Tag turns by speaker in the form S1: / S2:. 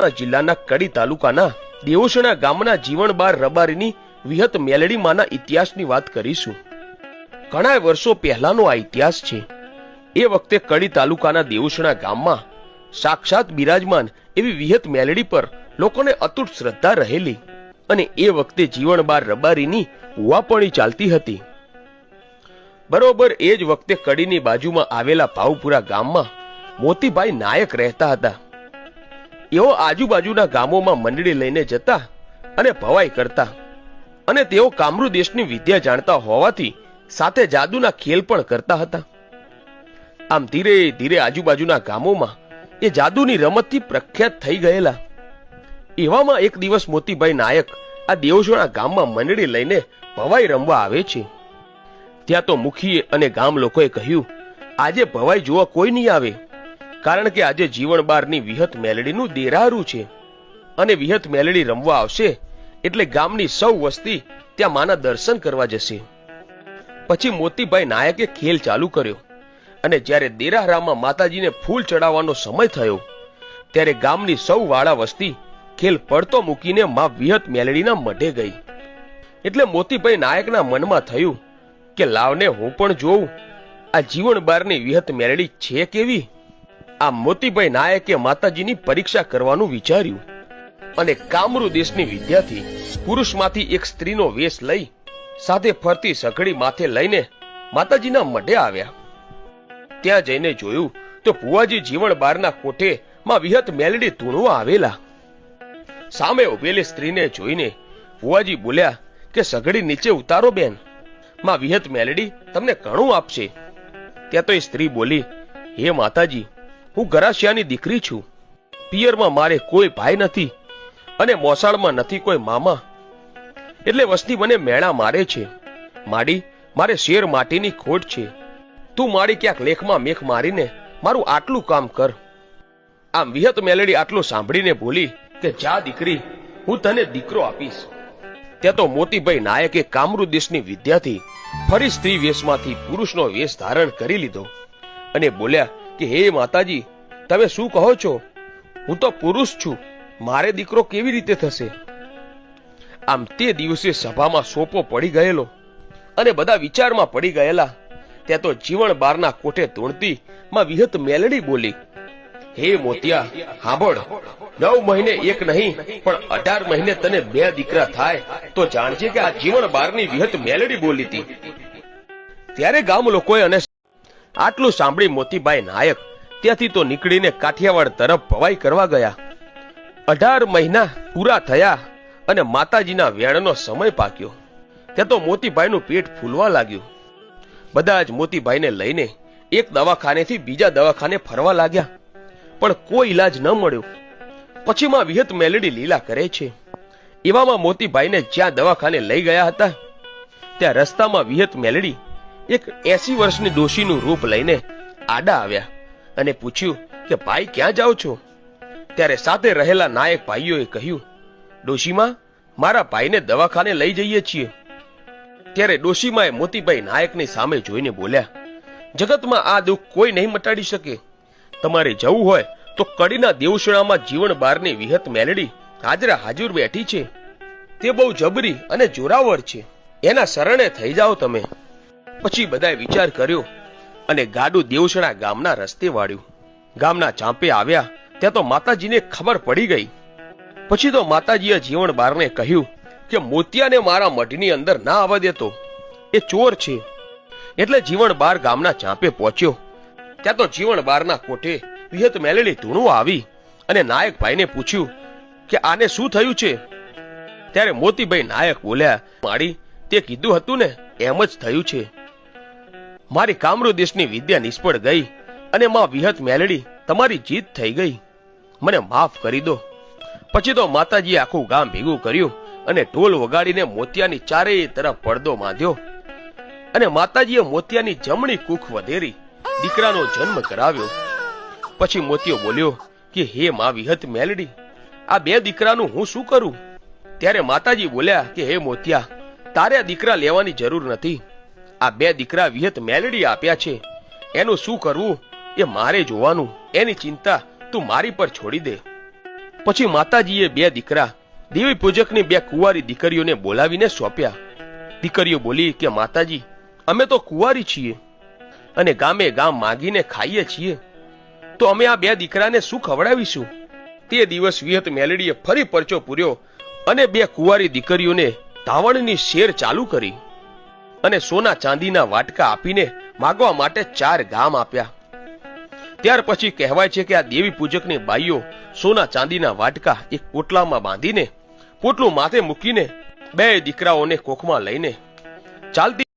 S1: મહેસાણા જિલ્લાના કડી તાલુકાના દેવોસણા ગામના જીવણબાર રબારીની વિહત મેલડીમાંના ઇતિહાસની વાત કરીશું. ઘણા વર્ષો પહેલાનો આ ઇતિહાસ છે. એ વખતે કડી તાલુકાના દેવોસણા ગામમાં સાક્ષાત બિરાજમાન એવી વિહત મેલડી પર લોકોને અતૂટ શ્રદ્ધા રહેલી અને એ વખતે જીવણબાર રબારીની ઉવાપણી ચાલતી હતી. બરોબર એ જ વખતે કડીની બાજુમાં આવેલા ભાવપુરા ગામમાં મોતીભાઈ નાયક રહેતા હતા. એઓ આજુબાજુના ગામોમાં મંડળી લઈને જતા અને ભવાઈ કરતા. અને તેઓ કામરુ દેશની વિદ્યા જાણતા હોવાથી સાથે જાદુના ખેલ પણ કરતા હતા. આમ ધીરે ધીરે આજુબાજુના ગામોમાં એ જાદુની રમતથી પ્રખ્યાત થઈ ગયેલા. એવામાં એક દિવસ મોતીભાઈ નાયક આ દેવસોણા ગામમાં મંડળી લઈને ભવાઈ રમવા આવે છે. ત્યાં તો મુખીએ અને ગામ લોકોએ કહ્યું, આજે ભવાઈ જોવા કોઈ નહીં આવે. કારણ કે આજે જીવણ બારની વિહત મેલડીનું દેરારું છે. અને વિહત મેલડી રમવા આવશે, એટલે ગામની સૌ વસ્તી ત્યાં માના દર્શન કરવા જશે. પછી મોતીભાઈ નાયકે ખેલ ચાલુ કર્યો. અને જ્યારે દેરાહરામાં માતાજીને ફૂલ ચડાવવાનો સમય થયો, ત્યારે ગામની સૌ વાળા વસ્તી ખેલ પડતો મૂકીને માં વિહત મેલડીના મઢે ગઈ. એટલે મોતીભાઈ નાયકના મનમાં થયું કે લાવને હું પણ જોઉં, આ જીવણ બારની વિહત મેલડી છે કેવી? આ મોતીભાઈ નાયકે માતાજીની પરીક્ષા કરવાનું વિચાર્યું અને કામરૂ દેશની વિદ્યાથી પુરુષમાંથી એક સ્ત્રીનો વેશ લઈ સાથે ફરતી સઘળી માથે લઈને માતાજીના મઢે આવ્યા. ત્યાં જઈને જોયું તો ભુવાજી જીવણ બારના કોઠે માં વિહત મેલડી ધૂણવા આવેલા. સામે ઉભેલી સ્ત્રીને જોઈને ભુવાજી બોલ્યા કે સઘળી નીચે ઉતારો બેન, માં વિહત મેલડી તમને ઘણું આપશે. ત્યાં તો એ સ્ત્રી બોલી, હે માતાજી હું ગરાસિયાની દીકરી છું. પિયરમાં મારે કોઈ ભાઈ નથી અને મોસાળમાં નથી કોઈ મામા. એટલે વસ્તી મને મેળા મારે છે. માડી, મારે શેર માટીની ખોટ છે. તું મારી ક્યાંક લેખમાં મેખ મારીને મારું આટલું કામ કર. આમ વિહત મેલડી આટલું સાંભળીને બોલી કે, જા દીકરી, હું તને દીકરો આપીશ. ત્યાં તો મોતીભાઈ નાયકે કામરૂ દેશની વિદ્યાથી ફરી સ્ત્રી વેશમાંથી પુરુષનો વેશ ધારણ કરી લીધો અને બોલ્યા કે, હે માતાજી, તમે શું કહો છો? હું તો પુરુષ છું. મારે દીકરો કેવી રીતે થશે? આમ તે દિવસે સભામાં સોપો પડી ગયેલો અને બધા વિચારમાં પડી ગયેલા. ત્યાં તો જીવણ બારના કોઠે ધૂણતી માં વિહત મેલડી બોલી, હે મોતિયા, હાંભળ. નવ મહિને એક નહીં, પણ અઢાર મહિને તને બે દીકરા થાય, તો જાણજે કે આ જીવન બારની વિહત મેલડી બોલી હતી ત્યારે ગામ લોકોએ અને આટલું સાંભળી મોતીભાઈ નાયક ત્યાંથી તો નીકળીને કાઠિયાવાડ તરફ ભવાઈ કરવા ગયા. અઢાર મહિના પૂરા થયા અને માતાજીના વેણનો સમય પાક્યો. ત્યાં તો મોતીભાઈનું પેટ ફૂલવા લાગ્યું. બધા જ મોતીભાઈને લઈને એક દવાખાનેથી બીજા દવાખાને ફરવા લાગ્યા. પણ કોઈ ઈલાજ ન મળ્યો. પછીમાં વિહત મેલડી લીલા કરે છે. એવામાં મોતીભાઈને જ્યાં દવાખાને લઈ ગયા હતા, ત્યાં રસ્તામાં વિહત મેલડી એક એસી વર્ષની ડોશીનું રૂપ લઈને આડા આવ્યા અને પૂછ્યું કે, ભાઈ, ક્યાં જાઓ છો? ત્યારે સાથે રહેલા નાયક ભાઈઓએ કહ્યું, ડોશીમાં, મારા ભાઈને દવાખાને લઈ જઈએ છીએ. ત્યારે ડોશીમાએ મોતીભાઈ નાયકની સામે જોઈને બોલ્યા, જગતમાં આ દુઃખ કોઈ નહીં મટાડી શકે. તમારે જવું હોય તો કડીના દેવશણામાં જીવન બારની વિહત મેલડી હાજરા હાજર બેઠી છે. તે બહુ જબરી અને જોરાવર છે. એના શરણે થઈ જાઓ તમે. પછી બધાએ વિચાર કર્યો અને ગાડું દેવસણા ગામના રસ્તે વાળ્યું. ગામના ચાંપે આવ્યા, ત્યાં તો માતાજીને ખબર પડી ગઈ. પછી તો માતાજીએ જીવણ બારને કહ્યું કે મોતિયાને મારા મઢની અંદર ના આવવા દેતો. એ ચોર છે. એટલે જીવણ બાર ગામના ચાંપે પહોંચ્યો. ત્યાં તો જીવણ બારના કોઠે વિહત મેલેલી ધૂણું આવી અને નાયક ભાઈને પૂછ્યું કે આને શું થયું છે? ત્યારે મોતીભાઈ નાયક બોલ્યા, માડી, તે કીધું હતું ને, એમ જ થયું છે. મારી કામરૂ દેશની વિદ્યા નિષ્ફળ ગઈ અને માં વિહત મેલડી તમારી જીત થઈ ગઈ. મને માફ કરી દો. પછી તો માતાજીએ આખું ગામ ભેગું કર્યું અને ઢોલ વગાડીને મોતિયાની ચારેય તરફ પડદો બાંધ્યો અને માતાજીએ મોતિયાની જમણી કુખ વધેરી દીકરાનો જન્મ કરાવ્યો. પછી મોતિયો બોલ્યો કે, હે મા વિહત મેલડી, આ બે દીકરાનું હું શું કરું? ત્યારે માતાજી બોલ્યા કે, હે મોતિયા, તારે આ દીકરા લેવાની જરૂર નથી. આ બે દીકરા વિહત મેલડી આપ્યા છે. એનું શું કરવું? એ મારે જોવાનું. એની ચિંતા તું મારી પર છોડી દે. પછી માતાજીએ બે દીકરા, દેવી પૂજકની બે કુંવારી દીકરીઓને બોલાવીને સોંપ્યા. દીકરીઓ બોલી કે, માતાજી, અમે તો કુંવારી છીએ અને ગામે ગામ માગીને ખાઈએ છીએ. તો અમે આ બે દીકરાને શું ખવડાવીશું? તે દિવસ વિહત મેલડીએ ફરી પરચો પૂર્યો અને બે કુંવારી દીકરીઓને ધાવણની શેર ચાલુ કરી. અને સોના ચાંદીના વાટકા આપીને માગવા માટે ચાર ગામ આપ્યા. ત્યાર પછી કહેવાય છે કે આ દેવી પૂજકની બાઈઓ સોના ચાંદીના વાટકા એક પોટલામાં બાંધીને પોટલું માથે મૂકીને બે દીકરાઓને કોખમાં લઈને ચાલતી